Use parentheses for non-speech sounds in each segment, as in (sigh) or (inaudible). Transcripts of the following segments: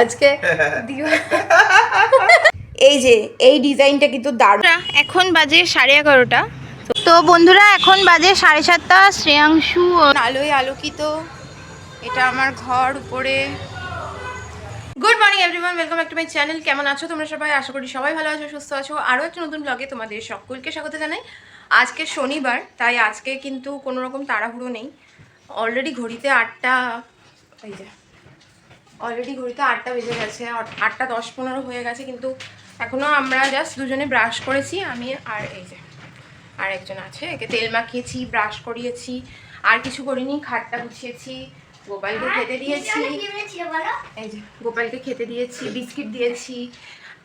আজকে এই যে এই ডিজাইনটা কিন্তু দারুণ। এখন বাজে সাড়ে এগারোটা। তো বন্ধুরা এখন বাজে সাড়ে সাতটা শ্রেয়াংশু আলোয় আলোকিত। এটা আমার ঘর উপরে। Good morning everyone welcome back to my channel কেমন আছো তোমরা সবাই? আশা করি সবাই ভালো আছো সুস্থ আছো। আরও একটা নতুন ব্লগে তোমাদের সকলকে স্বাগত জানাই। আজকে শনিবার তাই আজকে কিন্তু কোনো রকম তাড়াহুড়ো নেই। অলরেডি ঘড়িতে আটটা এই যে অলরেডি ঘড়িতে আটটা বেজে গেছে আট- আটটা দশ পনেরো হয়ে গেছে কিন্তু এখনও আমরা জাস্ট দুজনে ব্রাশ করেছি আমি আর এই যে আর একজন আছে একে তেল মাখিয়েছি ব্রাশ করিয়েছি আর কিছু করিনি খাটটা গুছিয়েছি গোপালকে খেতে দিয়েছি। এই যে গোপালকে খেতে দিয়েছি বিস্কিট দিয়েছি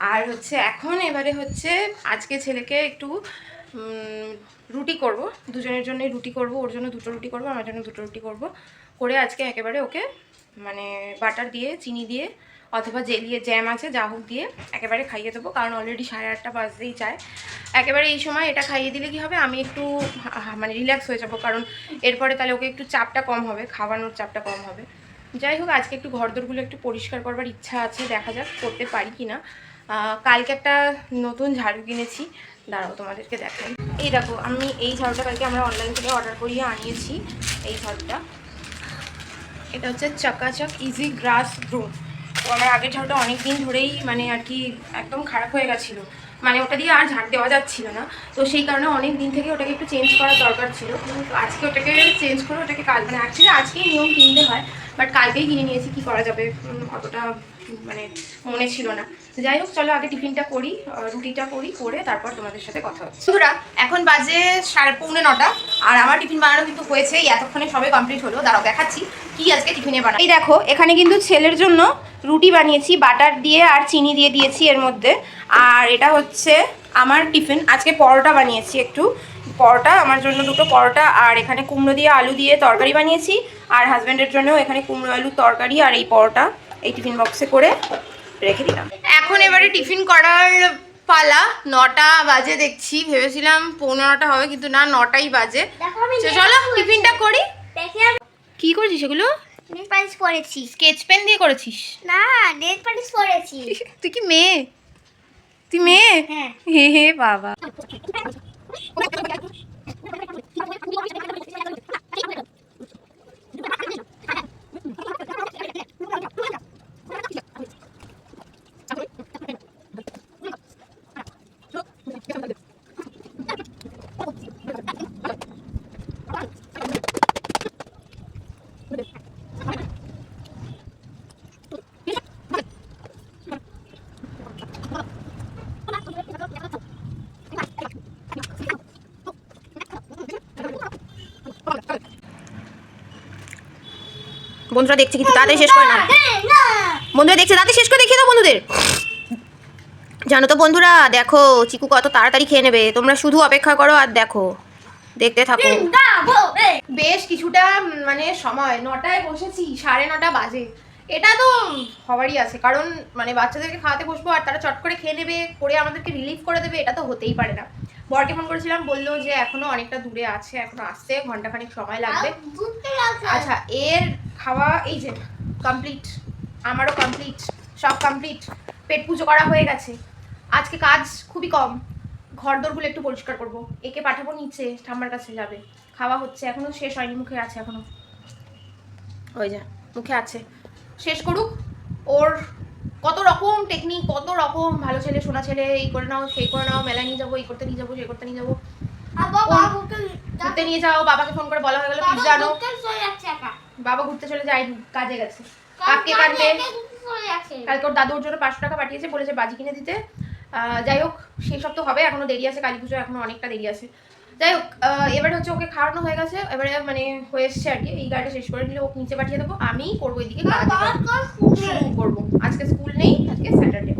আর হচ্ছে এখন এবারে হচ্ছে আজকে ছেলেকে একটু রুটি করব দুজনের জন্যই রুটি করব ওর জন্য দুটো রুটি করব আমার জন্য দুটো রুটি করব করে আজকে একেবারে ওকে মানে বাটার দিয়ে, চিনি দিয়ে, অথবা জেলিয়ে জ্যাম আছে, যা হোক দিয়ে একেবারে খাইয়ে দেবো। কারণ অলরেডি সাড়ে আটটা বাজতেই চায়। একেবারে এই সময় এটা খাইয়ে দিলে কি হবে? আমি একটু মানে রিল্যাক্স হয়ে যাব। কারণ এরপরে তাহলে ওকে একটু চাপটা কম হবে, খাওয়ানোর চাপটা কম হবে। যাই হোক, আজকে একটু ঘরদোরগুলো একটু পরিষ্কার করবার ইচ্ছা আছে। দেখা যাক করতে পারি কি না কালকে একটা নতুন ঝাড়ু কিনেছি। দাঁড়াও, তোমাদেরকে দেখাই। এই দেখো, আমি এই ঝাড়ুটা কালকে আমরা অনলাইন থেকে অর্ডার করিয়ে আনিয়েছি, এই ঝাড়ুটা। এটা হচ্ছে চাকাচাক ইজি গ্রাস গ্রো তো আমার আগের ঝাড়ুটা অনেক দিন ধরেই মানে আর কি একদম খারাপ হয়ে গেছিল। মানে ওটা দিয়ে আর ঝাড় দেওয়া যাচ্ছিল না। তো সেই কারণে অনেক দিন থেকে ওটাকে একটু চেঞ্জ করার দরকার ছিল। আজকে ওটাকে চেঞ্জ করে ওটাকে কাল মানে অ্যাকচুয়ালি আজকেই নিয়ম কিনতে হয় বাট কালকেই কিনে নিয়েছি, কি করা যাবে? অতটা মানে মনে ছিল না। তো যাই হোক চলো আগে টিফিনটা করি রুটিটা করি করে তারপর তোমাদের সাথে কথা হচ্ছে সুরা এখন বাজে সাড়ে পৌনে নটা আর আমার টিফিন বানানো কিন্তু হয়েছে এই এতক্ষণে সবে কমপ্লিট হলো। দাঁড়াও দেখাচ্ছি কি আজকে টিফিনে বানাই এই দেখো এখানে কিন্তু ছেলের জন্য রুটি বানিয়েছি বাটার দিয়ে আর চিনি দিয়ে দিয়েছি এর মধ্যে। আর এটা হচ্ছে আমার টিফিন। আজকে পরোটা বানিয়েছি একটু। পরোটা আমার জন্য দুটো পরোটা আর এখানে কুমড়ো দিয়ে আলু দিয়ে তরকারি বানিয়েছি। আর হাজব্যান্ডের জন্যও এখানে কুমড়ো আলু তরকারি আর এই পরোটা। এই টিফিন বক্সে করে রেখে দিলাম। এখন এবারে টিফিন করার পালা নটা বাজে দেখছি ভেবেছিলাম পনেরোটা হবে কিন্তু না নটাই বাজে। চলো টিফিনটা করি। কি করেছিস সেগুলো নেল পালিশ পরেছি স্কেচ পেন দিয়ে করেছিস? না নেল পালিশ পরেছি তুই কি মেয়ে? তুই মেয়ে? হ্যাঁ। হে হে বাবা। (laughs) বন্ধুরা দেখছে কিন্তু তাড়াতাড়ি শেষ করে না বন্ধুরা দেখছে, তাড়াতাড়ি শেষ করে দেখিয়ে দাও বন্ধুদের। জানো তো বন্ধুরা, দেখো, চিকু কত তাড়াতাড়ি খেয়ে নেবে। তোমরা শুধু অপেক্ষা করো আর দেখো। দেখতে থাকো। বেশ কিছুটা মানে সময়, নটায় বসেছি, সাড়ে নটা বাজে। এটা তো হওয়ারই আছে, কারণ মানে বাচ্চাদেরকে খাওয়াতে বসবো আর তারা চট করে খেয়ে নেবে, করে আমাদেরকে রিলিফ করে দেবে, এটা তো হতেই পারে না। বরকে ফোন করেছিলাম বলল যে এখনও অনেকটা দূরে আছে এখনও আসতে ঘন্টাখানিক সময় লাগবে। আচ্ছা এর খাওয়া এই যে কমপ্লিট আমারও কমপ্লিট সব কমপ্লিট পেট পুজো করা হয়ে গেছে। আজকে কাজ খুবই কম ঘর দোরগুলো একটু পরিষ্কার করব। একে পাঠাবো নিচে ঠাম্মার কাছে যাবে। খাওয়া হচ্ছে এখনও শেষ হয়নি মুখে আছে এখনও। ওই যা মুখে আছে। শেষ করুক ওর কত রকম টেকনিক কত রকম ভালো ছেলে সোনা ছেলে এই করে নাও সেই করে নাও মেলা নিয়ে যাব এই করতে নিয়ে যাব সেই করতে নিয়ে যাব। ঘুরতে নিয়ে যাও বাবাকে ফোন করে বলা হয়ে গেলো পিজ্জা আনো বাবা ঘুরতে চলে যায় কাজে গেছে। কাককে কাটবে। কালকে ওর দাদু ওর জন্য পাঁচশো টাকা পাঠিয়েছে বলেছে বাজি কিনে দিতে। আহ, যাই হোক সেই সব তো হবে এখনও দেরি আছে কালী পুজো এখনও অনেকটা দেরি আছে। যাই হোক এবারে হচ্ছে ওকে খাওয়ানো হয়ে গেছে। এবারে মানে হয়ে এসছে আর কি। এই গাড়িটা শেষ করে নিলে ওকে নিচে পাঠিয়ে দেবো। আমি করব এদিকে শুরু করব। আজকে স্কুল নেই আজকে স্যাটারডে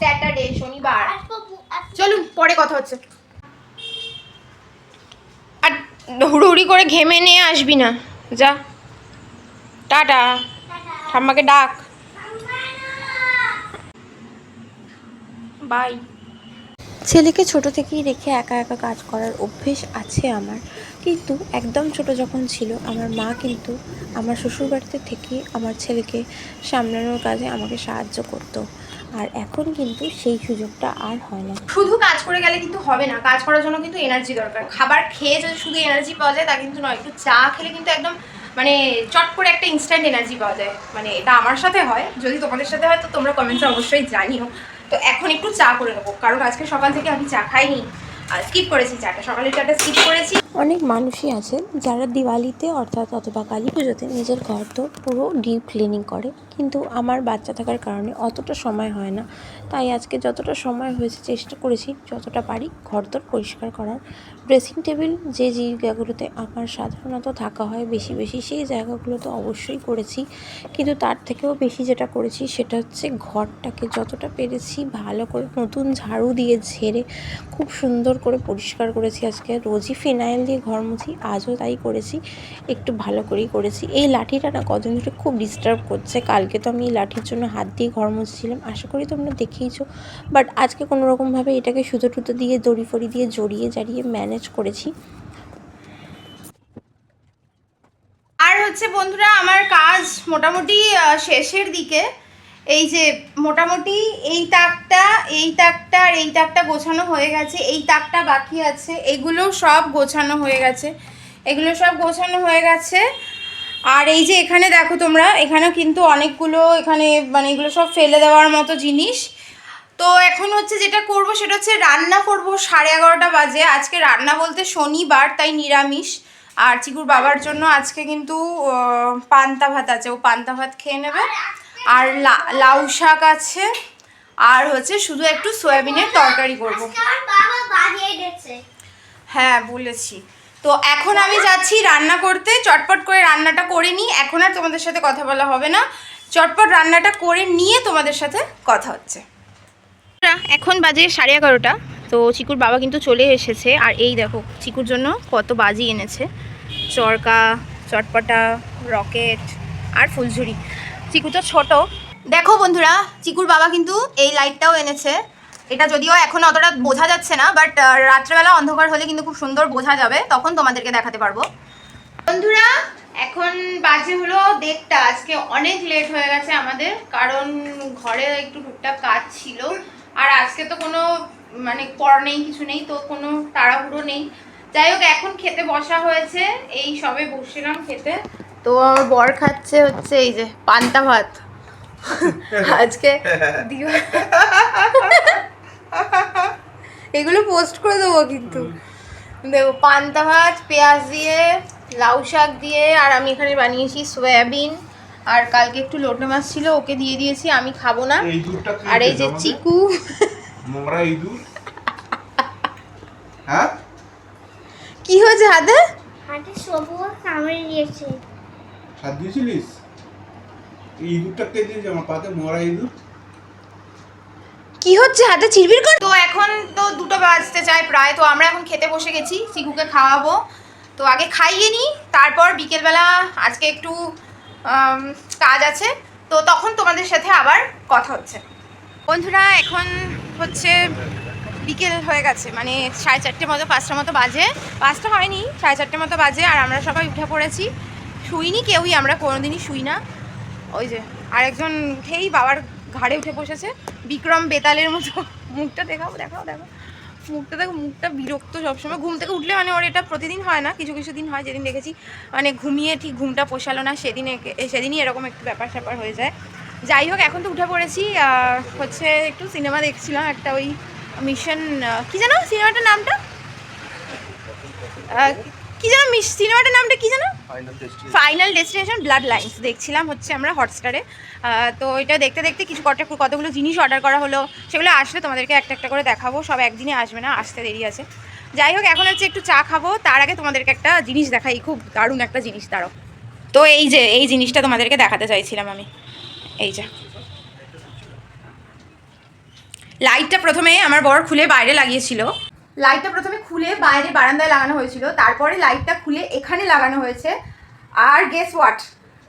স্যাটারডে শনিবার। চলুন পরে কথা হচ্ছে। আর হুড়ুহুড়ি করে ঘেমে নিয়ে আসবি না। যা। টাটা। ঠাম্মাকে ডাক। বাই। ছেলেকে ছোট থেকেই রেখে একা একা কাজ করার অভ্যেস আছে আমার। কিন্তু একদম ছোট যখন ছিল, আমার মা কিন্তু আমার শ্বশুরবাড়িতে থেকে আমার ছেলেকে সামলানোর কাজে আমাকে সাহায্য করতো। আর এখন কিন্তু সেই সুযোগটা আর হয় না। শুধু কাজ করে গেলে কিন্তু হবে না, কাজ করার জন্য কিন্তু এনার্জি দরকার। খাবার খেয়ে যদি শুধু এনার্জি পাওয়া যায়, তা কিন্তু নয়। একটু চা খেলে কিন্তু একদম মানে চট করে একটা ইনস্ট্যান্ট এনার্জি পাওয়া যায়। মানে এটা আমার সাথে হয়, যদি তোমাদের সাথে হয়, তো তোমরা কমেন্টসে অবশ্যই জানিও। তো এখন একটু চা করে নেব। কারণ আজকে সকাল থেকে আমি চা খাইনি। স্কিপ করেছি চাটা। সকালের চাটা স্কিপ করেছি। অনেক মানুষই আছে যারা দিওয়ালিতে অর্থাৎ অথবা কালী পুজোতে নিজের ঘর তো পুরো ডিপ ক্লিনিং করে। কিন্তু আমার বাচ্চা থাকার কারণে অতটা সময় হয় না। তাই আজকে যতটা সময় হয়েছে চেষ্টা করেছি, যতটা পারি ঘর তোর পরিষ্কার করার। ড্রেসিং টেবিল যে জায়গাগুলোতে আমার সাধারণত থাকা হয় বেশি বেশি, সেই জায়গাগুলো তো অবশ্যই করেছি। কিন্তু তার থেকেও বেশি যেটা করেছি সেটা হচ্ছে ঘরটাকে যতটা পেরেছি ভালো করে নতুন ঝাড়ু দিয়ে ঝেড়ে, খুব সুন্দর করে পরিষ্কার করেছি আজকে। রোজই ফিনাইল দিয়ে ঘর মুছি, আজও তাই করেছি, একটু ভালো করেই করেছি। এই লাঠিটা না কদিন ধরে খুব ডিস্টার্ব করছে কালকে তো আমি লাঠির জন্য হাত দিয়ে ঘর মুছছিলাম, আশা করি তোমরা দেখেইছো। বাট আজকে কোনো রকমভাবে এটাকে সুতো টুতো দিয়ে, দড়ি ফড়ি দিয়ে জড়িয়ে জারিয়ে ম্যানেজ করেছি। আর হচ্ছে বন্ধুরা, আমার কাজ মোটামুটি শেষের দিকে। এই যে মোটামুটি এই তাকটা এই তাকটা আর এই তাকটা গোছানো হয়ে গেছে, এই তাকটা বাকি আছে, এগুলো সব গোছানো হয়ে গেছে। এগুলো সব গোছানো হয়ে গেছে। আর এই যে এখানে দেখো তোমরা এখানেও কিন্তু অনেকগুলো এখানে মানে এগুলো সব ফেলে দেওয়ার মতো জিনিস। তো এখন হচ্ছে যেটা করব সেটা হচ্ছে রান্না করব সাড়ে এগারোটা বাজে। আজকে রান্না বলতে শনিবার তাই নিরামিষ। আর চিকুর বাবার জন্য আজকে কিন্তু পান্তা ভাত আছে। ও পান্তা ভাত খেয়ে নেবে। আর লাউ শাক আছে। আর হচ্ছে শুধু একটু সয়াবিনের তরকারি করব। হ্যাঁ বলেছি। তো এখন আমি যাচ্ছি রান্না করতে। চটপট রান্নাটা করে নিই। এখন আর তোমাদের সাথে কথা বলা হবে না। চটপট রান্নাটা করে নিয়ে তোমাদের সাথে কথা হচ্ছে। এখন বাজে সাড়ে এগারোটা। তো চিকুর বাবা কিন্তু চলে এসেছে। আর এই দেখো, চিকুর জন্য কত বাজি এনেছে। চরকা, চটপটা, রকেট আর ফুলঝুরি। চিকু তো ছোট। দেখো বন্ধুরা, চিকুর বাবা কিন্তু এই লাইটটাও এনেছে। এটা যদিও এখন অতটা বোঝা যাচ্ছে না, বাট রাত্রেবেলা অন্ধকার হলে কিন্তু খুব সুন্দর বোঝা যাবে। তখন তোমাদেরকে দেখাতে পারব। বন্ধুরা এখন বাজে হলো দেড়টা। আজকে অনেক লেট হয়ে গেছে আমাদের কারণ ঘরে একটু টুকটাক কাজ ছিল। আর আজকে তো কোনো মানে পর নেই কিছু নেই তো কোনো তাড়াহুড়ো নেই। যাই হোক এখন খেতে বসা হয়েছে এই সবে বসছিলাম খেতে। তো আমার বর খাচ্ছে হচ্ছে এই যে পান্তা ভাত। (laughs) আজকে (laughs) এগুলো পোস্ট করে দেবো কিন্তু। দেখো পান্তা ভাত পেঁয়াজ দিয়ে লাউ শাক দিয়ে আর আমি এখানে বানিয়েছি সয়াবিন। আর কালকে একটু লোটে মাছ ছিল ওকে দিয়ে দিয়েছি আমি খাব না। আর এই যে চিকু। নোংরা ইঁদুর (laughs) হ্যাঁ? কি হয়েছে হাতে? হাতে সবুজ কামড়ে দিয়েছে। সাত দিয়েছিলিস? ইঁদুরটা কে দিয়েছে আমার পাতে মরা ইঁদুর কি হচ্ছে হাতে? চিরবির কর তো এখন তো দুটো বাজতে চায় প্রায় তো আমরা এখন খেতে বসে গেছি চিকুকে খাওয়াবো। তো আগে খাইয়ে নিই, তারপর বিকেলবেলা আজকে একটু কাজ আছে, তো তখন তোমাদের সাথে আবার কথা হচ্ছে। বন্ধুরা, এখন হচ্ছে বিকেল হয়ে গেছে মানে সাড়ে চারটে মতো পাঁচটার মতো বাজে। পাঁচটা হয়নি, সাড়ে চারটে মতো বাজে, আর আমরা সবাই উঠে পড়েছি। শুইনি কেউই, আমরা কোনোদিনই শুই না। ওই যে, আরেকজন উঠেই বাবার ঘাড়ে উঠে বসেছে। বিক্রম বেতালের মতো, মুখটা দেখাও দেখাও দেখো মুখটা দেখো, মুখটা বিরক্ত সবসময়। ঘুম থেকে উঠলে মানে ওর এটা প্রতিদিন হয় না, কিছু কিছু দিন হয়, যেদিন দেখেছি মানে ঘুমিয়ে ঠিক ঘুমটা পোষালো না, সেদিন সেদিনই এরকম একটু ব্যাপার স্যাপার হয়ে যায়। যাই হোক, এখন তো উঠে পড়েছি হচ্ছে একটু সিনেমা দেখছিলাম, একটা ওই মিশন কি জানো সিনেমাটার নামটা? কি জানো মিস সিনেমাটার নামটা কি জানো? ফাইনাল ডেস্টিনেশন ব্লাড লাইন্স দেখছিলাম হচ্ছে আমরা হটস্টারে তো এটা দেখতে দেখতে কিছু কটা কতগুলো জিনিস অর্ডার করা হলো সেগুলো আসলে তোমাদেরকে একটা একটা করে দেখাবো। সব একদিনে আসবে না আসতে দেরি আছে। যাই হোক এখন হচ্ছে একটু চা খাব। তার আগে তোমাদেরকে একটা জিনিস দেখাই খুব দারুণ একটা জিনিস দাঁড়ো তো এই যে এই জিনিসটা তোমাদেরকে দেখাতে চাইছিলাম আমি। এই যে। লাইটটা প্রথমে আমার বর খুলে বাইরে লাগিয়েছিল। লাইটটা প্রথমে খুলে বাইরে বারান্দায় লাগানো হয়েছিল, তারপরে লাইটটা খুলে এখানে লাগানো হয়েছে। আর গেস হোয়াট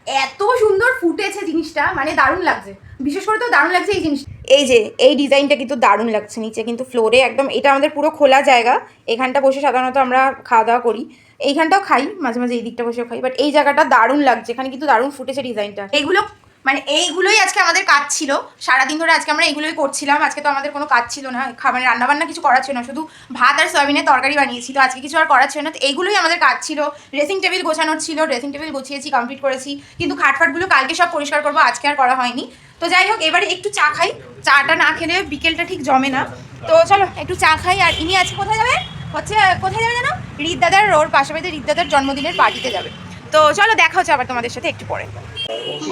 এত সুন্দর ফুটেছে জিনিসটা মানে দারুণ লাগছে। বিশেষ করে তো দারুণ লাগছে এই জিনিস এই যে, এই ডিজাইনটা কিন্তু দারুণ লাগছে নিচে, কিন্তু ফ্লোরে একদম এটা আমাদের পুরো খোলা জায়গা। এখানটা বসে সাধারণত আমরা খাওয়া দাওয়া করি। এইখানটাও খাই, মাঝে মাঝে এই দিকটা বসেও খাই বাট এই জায়গাটা দারুণ লাগছে। এখানে কিন্তু দারুণ ফুটেছে ডিজাইনটা এইগুলো মানে এইগুলোই আজকে আমাদের কাজ ছিল। সারাদিন ধরে আজকে আমরা এইগুলোই করছিলাম। আজকে তো আমাদের কোনো কাজ ছিল না। খা- মানে রান্নাবান্না কিছু করার ছিল না। শুধু ভাত আর সয়াবিনের তরকারি বানিয়েছি। তো আজকে কিছু আর করার ছিল না। তো এইগুলোই আমাদের কাজ ছিল। ড্রেসিং টেবিল গোছানোর ছিল। ড্রেসিং টেবিল গুছিয়েছি কমপ্লিট করেছি। কিন্তু খাটফাটগুলো কালকে সব পরিষ্কার করব। আজকে আর করা হয়নি। তো যাই হোক, এবারে একটু চা খাই। চাটা না খেলে বিকেলটা ঠিক জমে না। তো চলো, একটু চা খাই। আর ইনি আজকে কোথায় যাবে হচ্ছে, কোথায় যাবে জানো? রিদ্দাদার ওর পাশাপাশি রিদ্দাদার জন্মদিনের পার্টিতে যাবে। তো চলো, দেখা হচ্ছে আবার তোমাদের সাথে একটু পরে।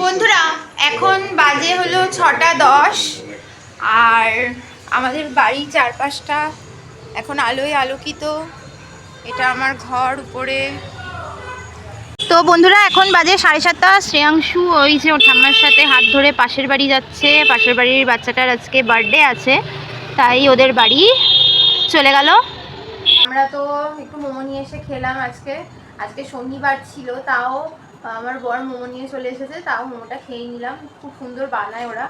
বন্ধুরা এখন বাজে হলো ছটা দশ আর আমাদের বাড়ির চারপাশটা এখন আলোয় আলোকিত। এটা আমার ঘর উপরে। তো বন্ধুরা এখন বাজে সাড়ে সাতটা। শ্রেয়াংশু ওই যে ওর ঠাম্মার সাথে হাত ধরে পাশের বাড়ি যাচ্ছে। পাশের বাড়ির বাচ্চাটার আজকে বার্থডে আছে তাই ওদের বাড়ি চলে গেল। আমরা তো একটু মোমো নিয়ে এসে খেলাম আজকে। আজকে শনিবার ছিল তাও আমার বর মোমো নিয়ে চলে এসেছে, তাও মোমোটা খেয়ে নিলাম। খুব সুন্দর বানায় ওরা।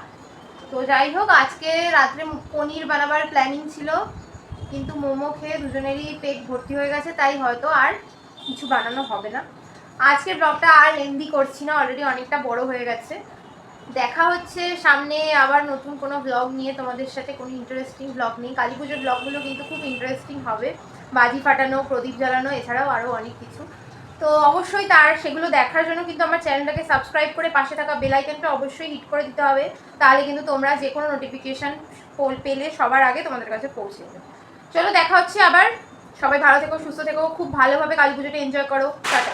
তো যাই হোক, আজকে রাত্রে পনির বানাবার প্ল্যানিং ছিল, কিন্তু মোমো খেয়ে দুজনেরই পেট ভর্তি হয়ে গেছে, তাই হয়তো আর কিছু বানানো হবে না। আজকের ব্লগটা আর লেন্দি করছি না অলরেডি অনেকটা বড় হয়ে গেছে। দেখা হচ্ছে সামনে আবার নতুন কোনো ব্লগ নিয়ে, তোমাদের সাথে কোনো ইন্টারেস্টিং ব্লগ নেই। কালী পুজোর ব্লগগুলো কিন্তু খুব ইন্টারেস্টিং হবে। বাজি ফাটানো, প্রদীপ জ্বালানো, এছাড়াও আরও অনেক কিছু। তো অবশ্যই তার সেগুলো দেখার জন্য কিন্তু আমার চ্যানেলটাকে সাবস্ক্রাইব করে পাশে থাকা বেলাইকনটা অবশ্যই হিট করে দিতে হবে। তাহলে কিন্তু তোমরা যে কোনো নোটিফিকেশান পেলে সবার আগে তোমাদের কাছে পৌঁছে যাবে। চলো দেখা হচ্ছে আবার। সবাই ভালো থেকো, সুস্থ থেকো, খুব ভালোভাবে কালী পুজোটা এনজয় করো। টাটা।